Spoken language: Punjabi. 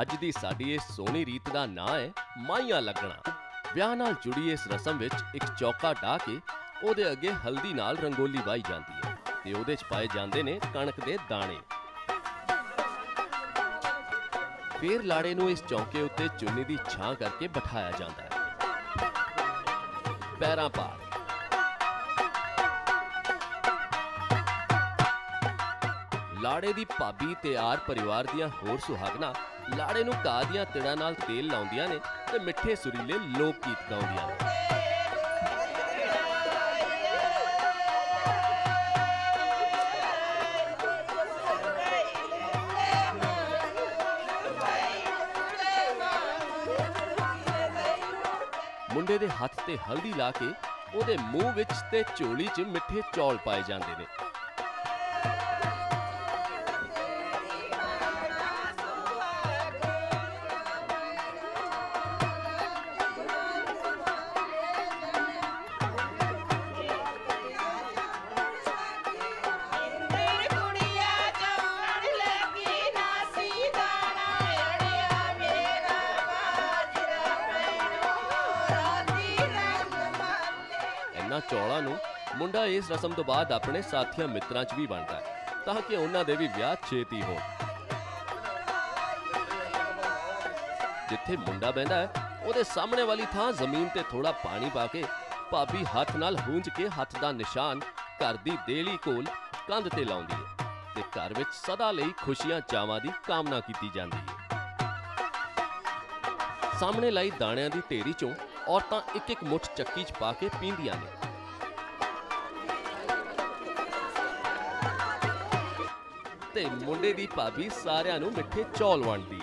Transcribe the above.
ਅੱਜ ਦੀ ਸਾਡੀ ਇਸ ਸੋਹਣੀ ਰੀਤ ਦਾ ਨਾਂ ਹੈ ਮਾਈਆਂ ਲੱਗਣਾ। ਵਿਆਹ ਨਾਲ ਜੁੜੀ ਇਸ ਰਸਮ ਵਿੱਚ ਇੱਕ ਚੌਕਾ ਢਾ ਕੇ ਉਹਦੇ ਅੱਗੇ ਹਲਦੀ ਨਾਲ ਰੰਗੋਲੀ ਵਾਈ ਜਾਂਦੀ ਹੈ ਤੇ ਉਹਦੇ 'ਚ ਪਾਏ ਜਾਂਦੇ ਨੇ ਕਣਕ ਦੇ ਦਾਣੇ। ਫਿਰ ਲਾੜੇ ਨੂੰ ਇਸ ਚੌਕੇ ਉੱਤੇ ਚੁੰਨੀ ਦੀ ਛਾਂ ਕਰਕੇ ਬਿਠਾਇਆ ਜਾਂਦਾ ਹੈ। ਪੈਰਾਂ ਭਾਰ ਲਾੜੇ ਦੀ ਭਾਬੀ ਤੇ ਆਰ ਪਰਿਵਾਰ ਦੀਆਂ ਹੋਰ ਸੁਹਾਗਣਾ ਲਾੜੇ ਨੂੰ ਘਾਹ ਦੀਆਂ ਤਿੜਾਂ ਨਾਲ ਤੇਲ ਲਾਉਂਦੀਆਂ ਨੇ ਤੇ ਮਿੱਠੇ ਸੁਰੀਲੇ ਲੋਕ ਗੀਤ ਗਾਉਂਦੀਆਂ ਨੇ। ਮੁੰਡੇ ਦੇ ਹੱਥ ਤੇ ਹਲਦੀ ਲਾ ਕੇ ਉਹਦੇ ਮੂੰਹ ਵਿੱਚ ਤੇ ਝੋਲੀ 'ਚ ਮਿੱਠੇ ਚੌਲ ਪਾਏ ਜਾਂਦੇ ਨੇ। ਇਹਨਾਂ ਚੌਲਾਂ ਨੂੰ ਮੁੰਡਾ ਇਸ ਰਸਮ ਤੋਂ ਬਾਅਦ ਆਪਣੇ ਸਾਥੀਆਂ ਮਿੱਤਰਾਂ 'ਚ ਵੀ ਵੰਡਦਾ ਹੈ, ਤਾਂ ਕਿ ਉਹਨਾਂ ਦੇ ਵੀ ਵਿਆਹ ਛੇਤੀ ਹੋਣ। ਜਿੱਥੇ ਮੁੰਡਾ ਬਹਿੰਦਾ ਹੈ, ਉਹਦੇ ਸਾਹਮਣੇ ਵਾਲੀ ਥਾਂ ਜ਼ਮੀਨ ਤੇ ਥੋੜਾ ਪਾਣੀ ਪਾ ਕੇ ਭਾਬੀ ਹੱਥ ਨਾਲ ਹੂੰਝ ਕੇ ਹੱਥ ਦਾ ਨਿਸ਼ਾਨ ਘਰ ਦੀ ਦੇਲੀ ਕੋਲ ਕੰਧ ਤੇ ਲਾਉਂਦੀ ਹੈ ਤੇ ਘਰ ਵਿੱਚ ਸਦਾ ਲਈ ਖੁਸ਼ੀਆਂ ਚਾਵਾਂ ਦੀ ਕਾਮਨਾ ਕੀਤੀ ਜਾਂਦੀ ਹੈ। ਸਾਹਮਣੇ ਲਾਈ ਦਾਣਿਆਂ ਦੀ ਢੇਰੀ ਚੋਂ ਔਰਤਾਂ ਇੱਕ ਇੱਕ ਮੁੱਠ ਚੱਕੀ 'ਚ ਪਾ ਕੇ ਪੀਂਦੀਆਂ ਨੇ। ਤੇ ਮੁੰਡੇ ਦੀ ਭਾਬੀ ਸਾਰਿਆਂ ਨੂੰ ਮਿੱਠੇ ਚੌਲ ਵੰਡਦੀ